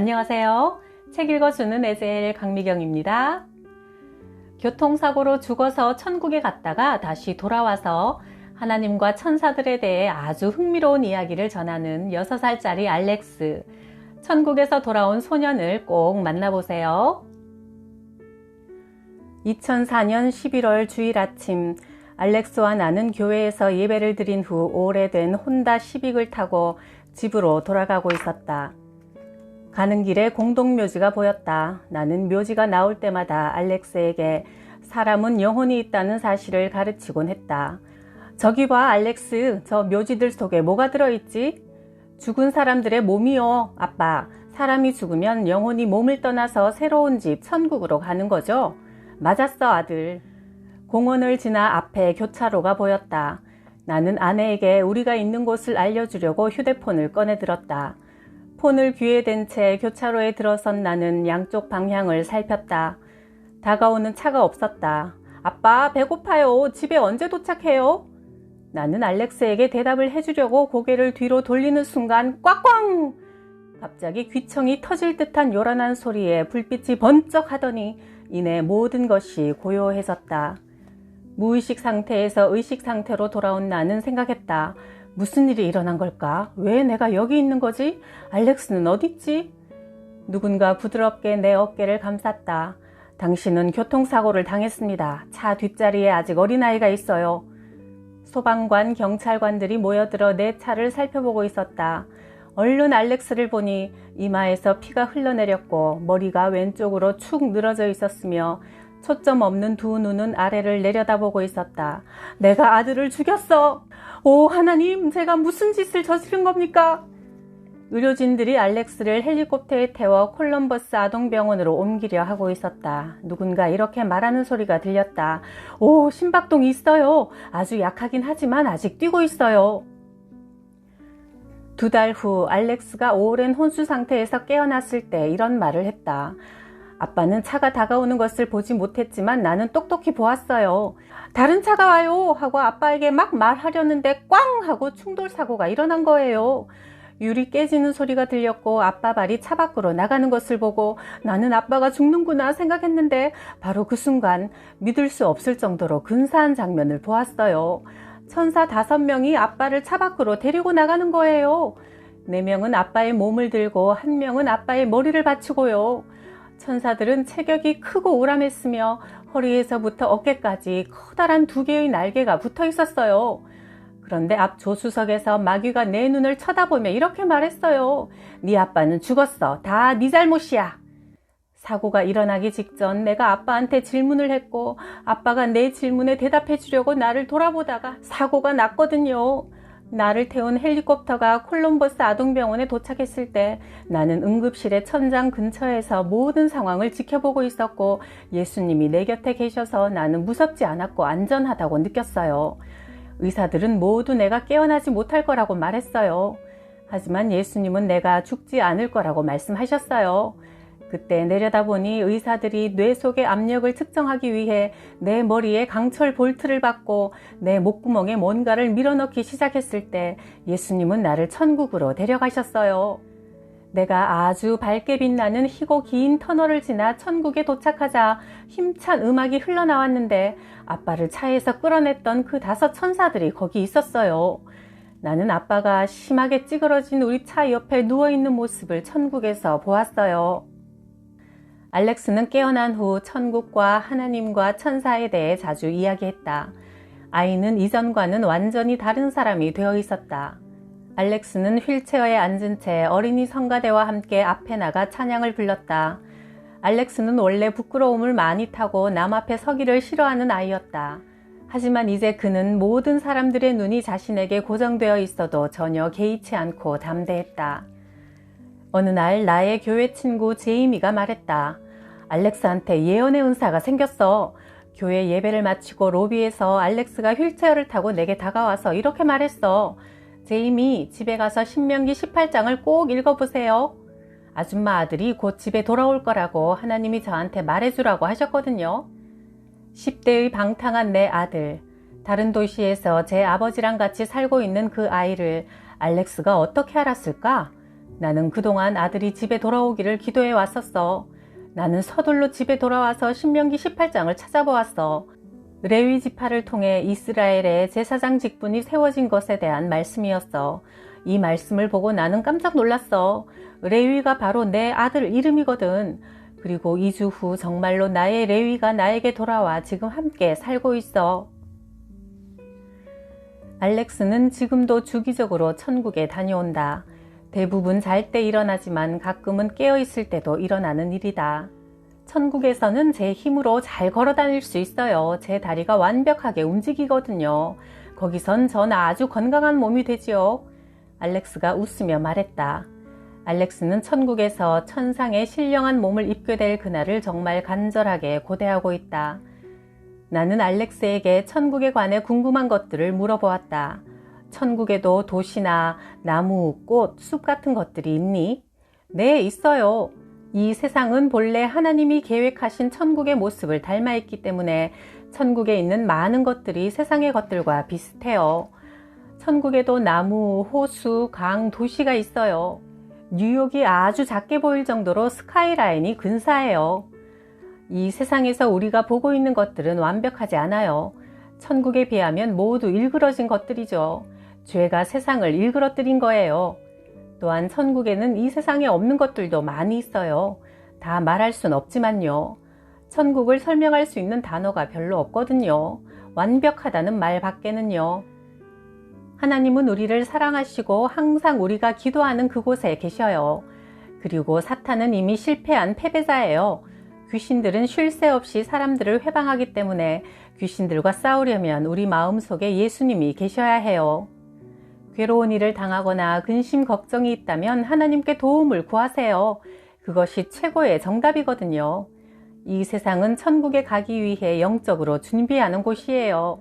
안녕하세요. 책 읽어주는 에젤 강미경입니다. 교통사고로 죽어서 천국에 갔다가 다시 돌아와서 하나님과 천사들에 대해 아주 흥미로운 이야기를 전하는 6살짜리 알렉스. 천국에서 돌아온 소년을 꼭 만나보세요. 2004년 11월 주일 아침, 알렉스와 나는 교회에서 예배를 드린 후 오래된 혼다 시빅을 타고 집으로 돌아가고 있었다. 가는 길에 공동묘지가 보였다. 나는 묘지가 나올 때마다 알렉스에게 사람은 영혼이 있다는 사실을 가르치곤 했다. 저기 봐, 알렉스. 저 묘지들 속에 뭐가 들어있지? 죽은 사람들의 몸이요, 아빠. 사람이 죽으면 영혼이 몸을 떠나서 새로운 집, 천국으로 가는 거죠? 맞았어, 아들. 공원을 지나 앞에 교차로가 보였다. 나는 아내에게 우리가 있는 곳을 알려주려고 휴대폰을 꺼내 들었다. 폰을 귀에 댄 채 교차로에 들어선 나는 양쪽 방향을 살폈다. 다가오는 차가 없었다. 아빠, 배고파요. 집에 언제 도착해요? 나는 알렉스에게 대답을 해주려고 고개를 뒤로 돌리는 순간 꽉꽝! 갑자기 귀청이 터질 듯한 요란한 소리에 불빛이 번쩍 하더니 이내 모든 것이 고요해졌다. 무의식 상태에서 의식 상태로 돌아온 나는 생각했다. 무슨 일이 일어난 걸까? 왜 내가 여기 있는 거지? 알렉스는 어딨지? 누군가 부드럽게 내 어깨를 감쌌다. 당신은 교통사고를 당했습니다. 차 뒷자리에 아직 어린아이가 있어요. 소방관, 경찰관들이 모여들어 내 차를 살펴보고 있었다. 얼른 알렉스를 보니 이마에서 피가 흘러내렸고 머리가 왼쪽으로 축 늘어져 있었으며 초점 없는 두 눈은 아래를 내려다보고 있었다. 내가 아들을 죽였어! 오, 하나님, 제가 무슨 짓을 저지른 겁니까? 의료진들이 알렉스를 헬리콥터에 태워 콜럼버스 아동병원으로 옮기려 하고 있었다. 누군가 이렇게 말하는 소리가 들렸다. 오, 심박동이 있어요. 아주 약하긴 하지만 아직 뛰고 있어요. 두 달 후 알렉스가 오랜 혼수 상태에서 깨어났을 때 이런 말을 했다. 아빠는 차가 다가오는 것을 보지 못했지만 나는 똑똑히 보았어요. 다른 차가 와요 하고 아빠에게 막 말하려는데 꽝 하고 충돌 사고가 일어난 거예요. 유리 깨지는 소리가 들렸고 아빠 발이 차 밖으로 나가는 것을 보고 나는 아빠가 죽는구나 생각했는데 바로 그 순간 믿을 수 없을 정도로 근사한 장면을 보았어요. 천사 다섯 명이 아빠를 차 밖으로 데리고 나가는 거예요. 네 명은 아빠의 몸을 들고 한 명은 아빠의 머리를 받치고요. 천사들은 체격이 크고 우람했으며 허리에서부터 어깨까지 커다란 두 개의 날개가 붙어 있었어요. 그런데 앞 조수석에서 마귀가 내 눈을 쳐다보며 이렇게 말했어요. 네 아빠는 죽었어. 다 네 잘못이야. 사고가 일어나기 직전 내가 아빠한테 질문을 했고 아빠가 내 질문에 대답해 주려고 나를 돌아보다가 사고가 났거든요. 나를 태운 헬리콥터가 콜럼버스 아동병원에 도착했을 때 나는 응급실의 천장 근처에서 모든 상황을 지켜보고 있었고 예수님이 내 곁에 계셔서 나는 무섭지 않았고 안전하다고 느꼈어요. 의사들은 모두 내가 깨어나지 못할 거라고 말했어요. 하지만 예수님은 내가 죽지 않을 거라고 말씀하셨어요. 그때 내려다보니 의사들이 뇌 속의 압력을 측정하기 위해 내 머리에 강철 볼트를 받고 내 목구멍에 뭔가를 밀어넣기 시작했을 때 예수님은 나를 천국으로 데려가셨어요. 내가 아주 밝게 빛나는 희고 긴 터널을 지나 천국에 도착하자 힘찬 음악이 흘러나왔는데 아빠를 차에서 끌어냈던 그 다섯 천사들이 거기 있었어요. 나는 아빠가 심하게 찌그러진 우리 차 옆에 누워있는 모습을 천국에서 보았어요. 알렉스는 깨어난 후 천국과 하나님과 천사에 대해 자주 이야기했다. 아이는 이전과는 완전히 다른 사람이 되어 있었다. 알렉스는 휠체어에 앉은 채 어린이 성가대와 함께 앞에 나가 찬양을 불렀다. 알렉스는 원래 부끄러움을 많이 타고 남 앞에 서기를 싫어하는 아이였다. 하지만 이제 그는 모든 사람들의 눈이 자신에게 고정되어 있어도 전혀 개의치 않고 담대했다. 어느 날 나의 교회 친구 제이미가 말했다. 알렉스한테 예언의 은사가 생겼어. 교회 예배를 마치고 로비에서 알렉스가 휠체어를 타고 내게 다가와서 이렇게 말했어. 제이미, 집에 가서 신명기 18장을 꼭 읽어보세요. 아줌마 아들이 곧 집에 돌아올 거라고 하나님이 저한테 말해주라고 하셨거든요. 10대의 방탕한 내 아들, 다른 도시에서 제 아버지랑 같이 살고 있는 그 아이를 알렉스가 어떻게 알았을까? 나는 그동안 아들이 집에 돌아오기를 기도해 왔었어. 나는 서둘러 집에 돌아와서 신명기 18장을 찾아보았어. 레위 지파를 통해 이스라엘의 제사장 직분이 세워진 것에 대한 말씀이었어. 이 말씀을 보고 나는 깜짝 놀랐어. 레위가 바로 내 아들 이름이거든. 그리고 2주 후 정말로 나의 레위가 나에게 돌아와 지금 함께 살고 있어. 알렉스는 지금도 주기적으로 천국에 다녀온다. 대부분 잘 때 일어나지만 가끔은 깨어 있을 때도 일어나는 일이다. 천국에서는 제 힘으로 잘 걸어 다닐 수 있어요. 제 다리가 완벽하게 움직이거든요. 거기선 전 아주 건강한 몸이 되지요. 알렉스가 웃으며 말했다. 알렉스는 천국에서 천상의 신령한 몸을 입게 될 그날을 정말 간절하게 고대하고 있다. 나는 알렉스에게 천국에 관해 궁금한 것들을 물어보았다. 천국에도 도시나 나무, 꽃, 숲 같은 것들이 있니? 네, 있어요. 이 세상은 본래 하나님이 계획하신 천국의 모습을 닮아 있기 때문에 천국에 있는 많은 것들이 세상의 것들과 비슷해요. 천국에도 나무, 호수, 강, 도시가 있어요. 뉴욕이 아주 작게 보일 정도로 스카이라인이 근사해요. 이 세상에서 우리가 보고 있는 것들은 완벽하지 않아요. 천국에 비하면 모두 일그러진 것들이죠. 죄가 세상을 일그러뜨린 거예요. 또한 천국에는 이 세상에 없는 것들도 많이 있어요. 다 말할 순 없지만요. 천국을 설명할 수 있는 단어가 별로 없거든요. 완벽하다는 말 밖에는요. 하나님은 우리를 사랑하시고 항상 우리가 기도하는 그곳에 계셔요. 그리고 사탄은 이미 실패한 패배자예요. 귀신들은 쉴 새 없이 사람들을 회방하기 때문에 귀신들과 싸우려면 우리 마음속에 예수님이 계셔야 해요. 괴로운 일을 당하거나 근심 걱정이 있다면 하나님께 도움을 구하세요. 그것이 최고의 정답이거든요. 이 세상은 천국에 가기 위해 영적으로 준비하는 곳이에요.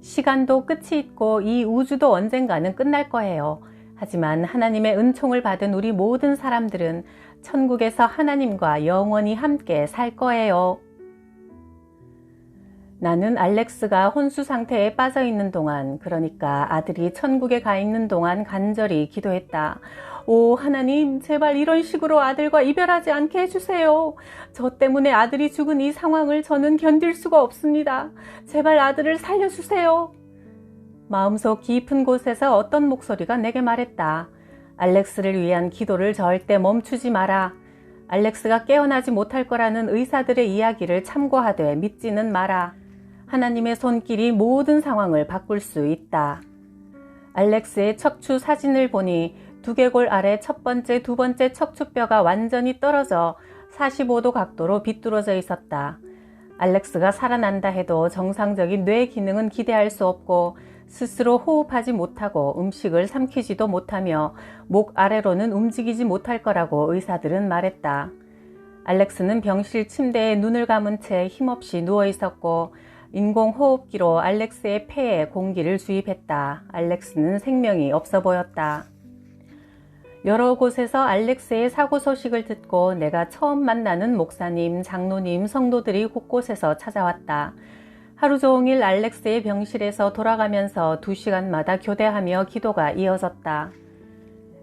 시간도 끝이 있고 이 우주도 언젠가는 끝날 거예요. 하지만 하나님의 은총을 받은 우리 모든 사람들은 천국에서 하나님과 영원히 함께 살 거예요. 나는 알렉스가 혼수 상태에 빠져 있는 동안, 그러니까 아들이 천국에 가 있는 동안 간절히 기도했다. 오, 하나님, 제발 이런 식으로 아들과 이별하지 않게 해주세요. 저 때문에 아들이 죽은 이 상황을 저는 견딜 수가 없습니다. 제발 아들을 살려주세요. 마음속 깊은 곳에서 어떤 목소리가 내게 말했다. 알렉스를 위한 기도를 절대 멈추지 마라. 알렉스가 깨어나지 못할 거라는 의사들의 이야기를 참고하되 믿지는 마라. 하나님의 손길이 모든 상황을 바꿀 수 있다. 알렉스의 척추 사진을 보니 두개골 아래 첫 번째, 두 번째 척추뼈가 완전히 떨어져 45도 각도로 비뚤어져 있었다. 알렉스가 살아난다 해도 정상적인 뇌 기능은 기대할 수 없고 스스로 호흡하지 못하고 음식을 삼키지도 못하며 목 아래로는 움직이지 못할 거라고 의사들은 말했다. 알렉스는 병실 침대에 눈을 감은 채 힘없이 누워 있었고 인공호흡기로 알렉스의 폐에 공기를 주입했다. 알렉스는 생명이 없어 보였다. 여러 곳에서 알렉스의 사고 소식을 듣고 내가 처음 만나는 목사님, 장로님, 성도들이 곳곳에서 찾아왔다. 하루 종일 알렉스의 병실에서 돌아가면서 두 시간마다 교대하며 기도가 이어졌다.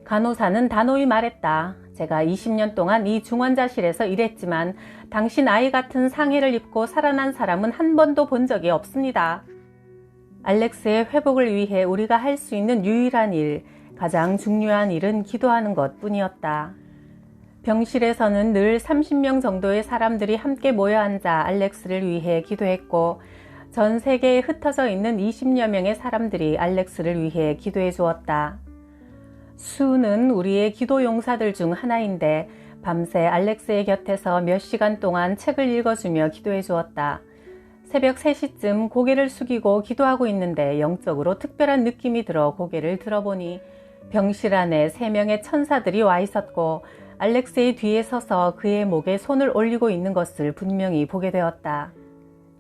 간호사는 단호히 말했다. 제가 20년 동안 이 중환자실에서 일했지만 당신 아이 같은 상해를 입고 살아난 사람은 한 번도 본 적이 없습니다. 알렉스의 회복을 위해 우리가 할 수 있는 유일한 일, 가장 중요한 일은 기도하는 것 뿐이었다. 병실에서는 늘 30명 정도의 사람들이 함께 모여 앉아 알렉스를 위해 기도했고 전 세계에 흩어져 있는 20여 명의 사람들이 알렉스를 위해 기도해 주었다. 수는 우리의 기도 용사들 중 하나인데 밤새 알렉스의 곁에서 몇 시간 동안 책을 읽어주며 기도해 주었다. 새벽 3시쯤 고개를 숙이고 기도하고 있는데 영적으로 특별한 느낌이 들어 고개를 들어보니 병실 안에 세 명의 천사들이 와 있었고 알렉스의 뒤에 서서 그의 목에 손을 올리고 있는 것을 분명히 보게 되었다.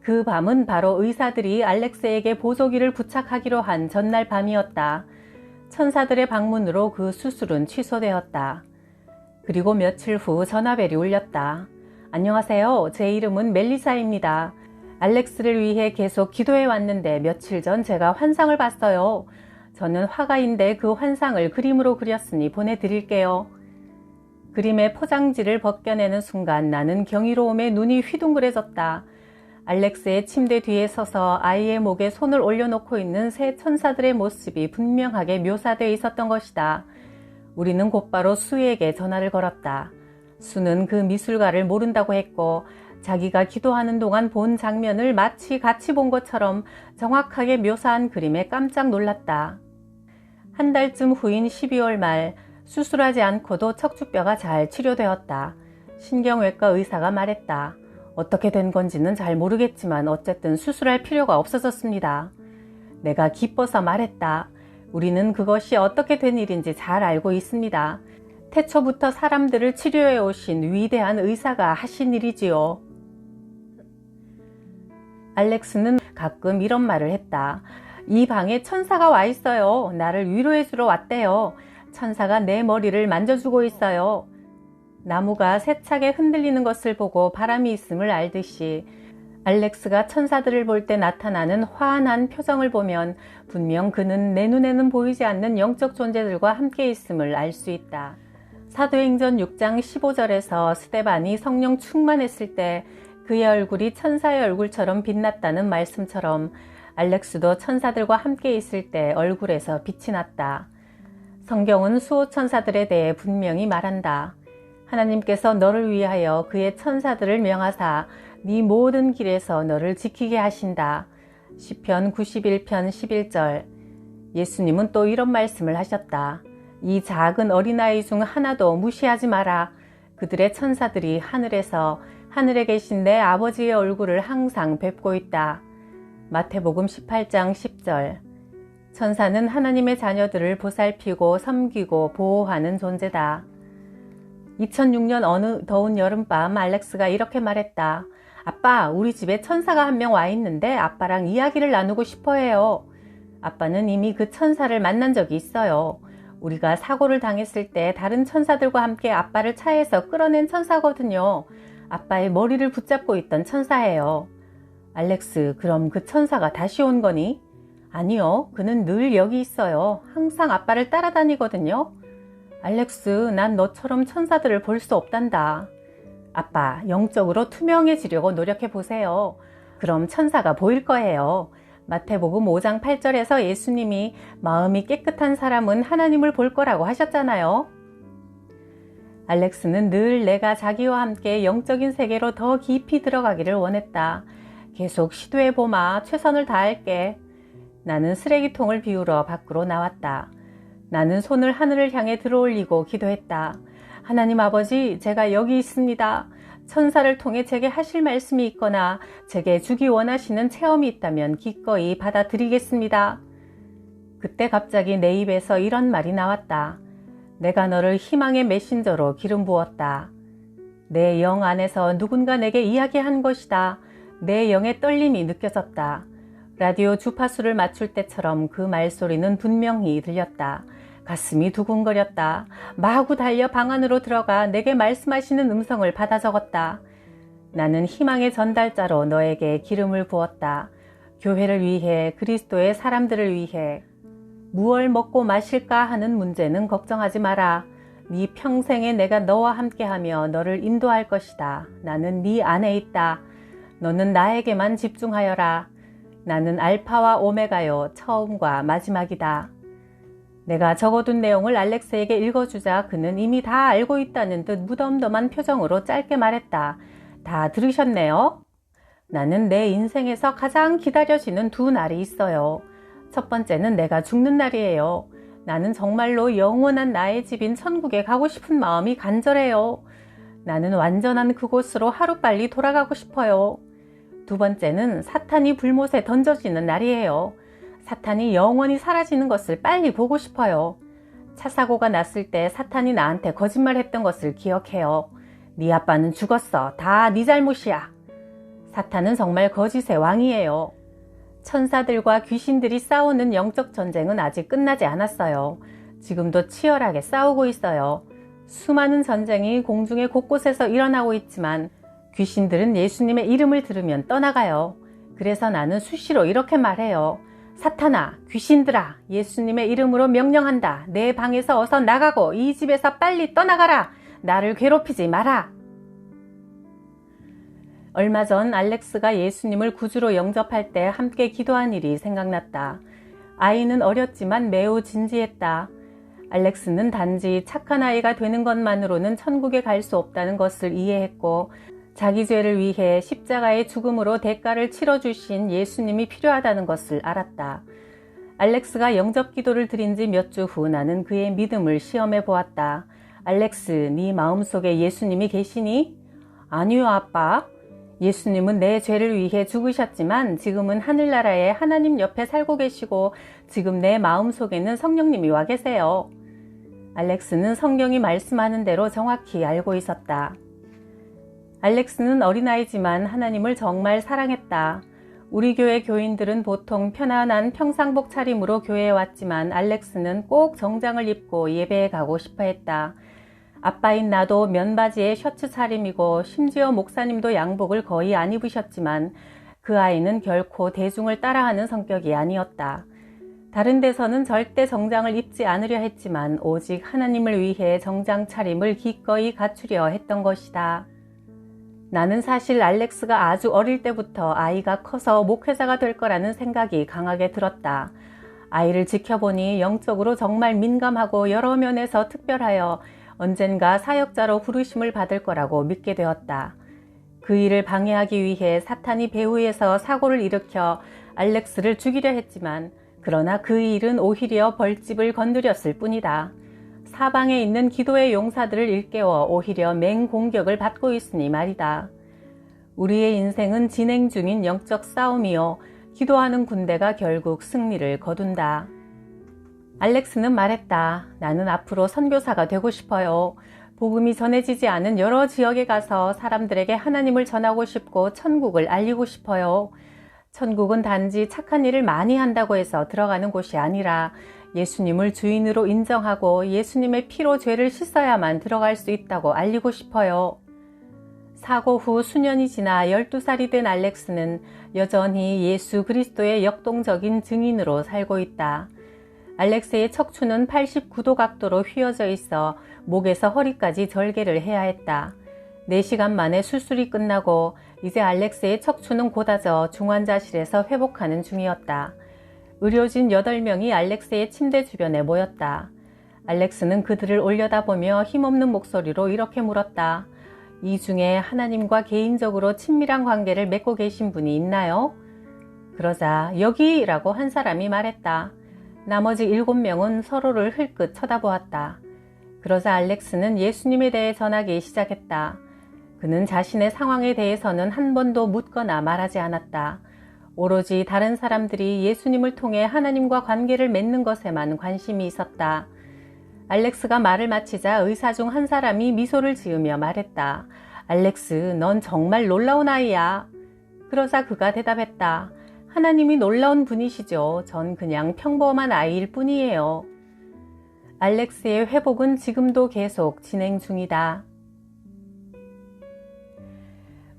그 밤은 바로 의사들이 알렉스에게 보조기를 부착하기로 한 전날 밤이었다. 천사들의 방문으로 그 수술은 취소되었다. 그리고 며칠 후 전화벨이 울렸다. 안녕하세요. 제 이름은 멜리사입니다. 알렉스를 위해 계속 기도해 왔는데 며칠 전 제가 환상을 봤어요. 저는 화가인데 그 환상을 그림으로 그렸으니 보내드릴게요. 그림의 포장지를 벗겨내는 순간 나는 경이로움에 눈이 휘둥그레졌다. 알렉스의 침대 뒤에 서서 아이의 목에 손을 올려놓고 있는 새 천사들의 모습이 분명하게 묘사되어 있었던 것이다. 우리는 곧바로 수에게 전화를 걸었다. 수는 그 미술가를 모른다고 했고 자기가 기도하는 동안 본 장면을 마치 같이 본 것처럼 정확하게 묘사한 그림에 깜짝 놀랐다. 한 달쯤 후인 12월 말 수술하지 않고도 척추뼈가 잘 치료되었다. 신경외과 의사가 말했다. 어떻게 된 건지는 잘 모르겠지만 어쨌든 수술할 필요가 없어졌습니다. 내가 기뻐서 말했다. 우리는 그것이 어떻게 된 일인지 잘 알고 있습니다. 태초부터 사람들을 치료해 오신 위대한 의사가 하신 일이지요. 알렉스는 가끔 이런 말을 했다. 이 방에 천사가 와 있어요. 나를 위로해 주러 왔대요. 천사가 내 머리를 만져주고 있어요. 나무가 세차게 흔들리는 것을 보고 바람이 있음을 알듯이 알렉스가 천사들을 볼 때 나타나는 화한 표정을 보면 분명 그는 내 눈에는 보이지 않는 영적 존재들과 함께 있음을 알 수 있다. 사도행전 6장 15절에서 스테반이 성령 충만했을 때 그의 얼굴이 천사의 얼굴처럼 빛났다는 말씀처럼 알렉스도 천사들과 함께 있을 때 얼굴에서 빛이 났다. 성경은 수호 천사들에 대해 분명히 말한다. 하나님께서 너를 위하여 그의 천사들을 명하사 네 모든 길에서 너를 지키게 하신다. 시편 91편 11절. 예수님은 또 이런 말씀을 하셨다. 이 작은 어린아이 중 하나도 무시하지 마라. 그들의 천사들이 하늘에서 하늘에 계신 내 아버지의 얼굴을 항상 뵙고 있다. 마태복음 18장 10절. 천사는 하나님의 자녀들을 보살피고 섬기고 보호하는 존재다. 2006년 어느 더운 여름밤 알렉스가 이렇게 말했다. 아빠, 우리 집에 천사가 한 명 와 있는데 아빠랑 이야기를 나누고 싶어 해요. 아빠는 이미 그 천사를 만난 적이 있어요. 우리가 사고를 당했을 때 다른 천사들과 함께 아빠를 차에서 끌어낸 천사거든요. 아빠의 머리를 붙잡고 있던 천사예요. 알렉스, 그럼 그 천사가 다시 온 거니? 아니요, 그는 늘 여기 있어요. 항상 아빠를 따라다니거든요. 알렉스, 난 너처럼 천사들을 볼 수 없단다. 아빠, 영적으로 투명해지려고 노력해 보세요. 그럼 천사가 보일 거예요. 마태복음 5장 8절에서 예수님이 마음이 깨끗한 사람은 하나님을 볼 거라고 하셨잖아요. 알렉스는 늘 내가 자기와 함께 영적인 세계로 더 깊이 들어가기를 원했다. 계속 시도해 보마. 최선을 다할게. 나는 쓰레기통을 비우러 밖으로 나왔다. 나는 손을 하늘을 향해 들어올리고 기도했다. 하나님 아버지, 제가 여기 있습니다. 천사를 통해 제게 하실 말씀이 있거나 제게 주기 원하시는 체험이 있다면 기꺼이 받아들이겠습니다. 그때 갑자기 내 입에서 이런 말이 나왔다. 내가 너를 희망의 메신저로 기름 부었다. 내 영 안에서 누군가 내게 이야기한 것이다. 내 영의 떨림이 느껴졌다. 라디오 주파수를 맞출 때처럼 그 말소리는 분명히 들렸다. 가슴이 두근거렸다. 마구 달려 방 안으로 들어가 내게 말씀하시는 음성을 받아 적었다. 나는 희망의 전달자로 너에게 기름을 부었다. 교회를 위해 그리스도의 사람들을 위해 무얼 먹고 마실까 하는 문제는 걱정하지 마라. 네 평생에 내가 너와 함께하며 너를 인도할 것이다. 나는 네 안에 있다. 너는 나에게만 집중하여라. 나는 알파와 오메가요, 처음과 마지막이다. 내가 적어둔 내용을 알렉스에게 읽어주자 그는 이미 다 알고 있다는 듯 무덤덤한 표정으로 짧게 말했다. 다 들으셨네요? 나는 내 인생에서 가장 기다려지는 두 날이 있어요. 첫 번째는 내가 죽는 날이에요. 나는 정말로 영원한 나의 집인 천국에 가고 싶은 마음이 간절해요. 나는 완전한 그곳으로 하루빨리 돌아가고 싶어요. 두 번째는 사탄이 불못에 던져지는 날이에요. 사탄이 영원히 사라지는 것을 빨리 보고 싶어요. 차 사고가 났을 때 사탄이 나한테 거짓말했던 것을 기억해요. 네 아빠는 죽었어. 다 네 잘못이야. 사탄은 정말 거짓의 왕이에요. 천사들과 귀신들이 싸우는 영적 전쟁은 아직 끝나지 않았어요. 지금도 치열하게 싸우고 있어요. 수많은 전쟁이 공중의 곳곳에서 일어나고 있지만 귀신들은 예수님의 이름을 들으면 떠나가요. 그래서 나는 수시로 이렇게 말해요. 사탄아, 귀신들아, 예수님의 이름으로 명령한다. 내 방에서 어서 나가고 이 집에서 빨리 떠나가라. 나를 괴롭히지 마라. 얼마 전 알렉스가 예수님을 구주로 영접할 때 함께 기도한 일이 생각났다. 아이는 어렸지만 매우 진지했다. 알렉스는 단지 착한 아이가 되는 것만으로는 천국에 갈 수 없다는 것을 이해했고 자기 죄를 위해 십자가의 죽음으로 대가를 치러주신 예수님이 필요하다는 것을 알았다. 알렉스가 영접 기도를 드린 지 몇 주 후 나는 그의 믿음을 시험해 보았다. 알렉스, 네 마음속에 예수님이 계시니? 아니요, 아빠. 예수님은 내 죄를 위해 죽으셨지만 지금은 하늘나라에 하나님 옆에 살고 계시고 지금 내 마음속에는 성령님이 와 계세요. 알렉스는 성경이 말씀하는 대로 정확히 알고 있었다. 알렉스는 어린아이지만 하나님을 정말 사랑했다. 우리 교회 교인들은 보통 편안한 평상복 차림으로 교회에 왔지만 알렉스는 꼭 정장을 입고 예배에 가고 싶어 했다. 아빠인 나도 면바지에 셔츠 차림이고 심지어 목사님도 양복을 거의 안 입으셨지만 그 아이는 결코 대중을 따라하는 성격이 아니었다. 다른 데서는 절대 정장을 입지 않으려 했지만 오직 하나님을 위해 정장 차림을 기꺼이 갖추려 했던 것이다. 나는 사실 알렉스가 아주 어릴 때부터 아이가 커서 목회자가 될 거라는 생각이 강하게 들었다. 아이를 지켜보니 영적으로 정말 민감하고 여러 면에서 특별하여 언젠가 사역자로 부르심을 받을 거라고 믿게 되었다. 그 일을 방해하기 위해 사탄이 배후에서 사고를 일으켜 알렉스를 죽이려 했지만 그러나 그 일은 오히려 벌집을 건드렸을 뿐이다. 사방에 있는 기도의 용사들을 일깨워 오히려 맹공격을 받고 있으니 말이다. 우리의 인생은 진행 중인 영적 싸움이요. 기도하는 군대가 결국 승리를 거둔다. 알렉스는 말했다. 나는 앞으로 선교사가 되고 싶어요. 복음이 전해지지 않은 여러 지역에 가서 사람들에게 하나님을 전하고 싶고 천국을 알리고 싶어요. 천국은 단지 착한 일을 많이 한다고 해서 들어가는 곳이 아니라 예수님을 주인으로 인정하고 예수님의 피로 죄를 씻어야만 들어갈 수 있다고 알리고 싶어요. 사고 후 수년이 지나 12살이 된 알렉스는 여전히 예수 그리스도의 역동적인 증인으로 살고 있다. 알렉스의 척추는 89도 각도로 휘어져 있어 목에서 허리까지 절개를 해야 했다. 4시간 만에 수술이 끝나고 이제 알렉스의 척추는 고다져 중환자실에서 회복하는 중이었다. 의료진 8명이 알렉스의 침대 주변에 모였다. 알렉스는 그들을 올려다보며 힘없는 목소리로 이렇게 물었다. 이 중에 하나님과 개인적으로 친밀한 관계를 맺고 계신 분이 있나요? 그러자 여기 라고 한 사람이 말했다. 나머지 일곱 명은 서로를 흘끗 쳐다보았다. 그러자 알렉스는 예수님에 대해 전하기 시작했다. 그는 자신의 상황에 대해서는 한 번도 묻거나 말하지 않았다. 오로지 다른 사람들이 예수님을 통해 하나님과 관계를 맺는 것에만 관심이 있었다. 알렉스가 말을 마치자 의사 중 한 사람이 미소를 지으며 말했다. 알렉스, 넌 정말 놀라운 아이야. 그러자 그가 대답했다. 하나님이 놀라운 분이시죠. 전 그냥 평범한 아이일 뿐이에요. 알렉스의 회복은 지금도 계속 진행 중이다.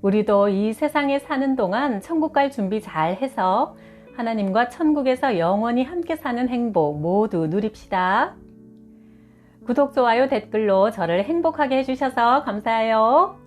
우리도 이 세상에 사는 동안 천국 갈 준비 잘 해서 하나님과 천국에서 영원히 함께 사는 행복 모두 누립시다. 구독, 좋아요, 댓글로 저를 행복하게 해주셔서 감사해요.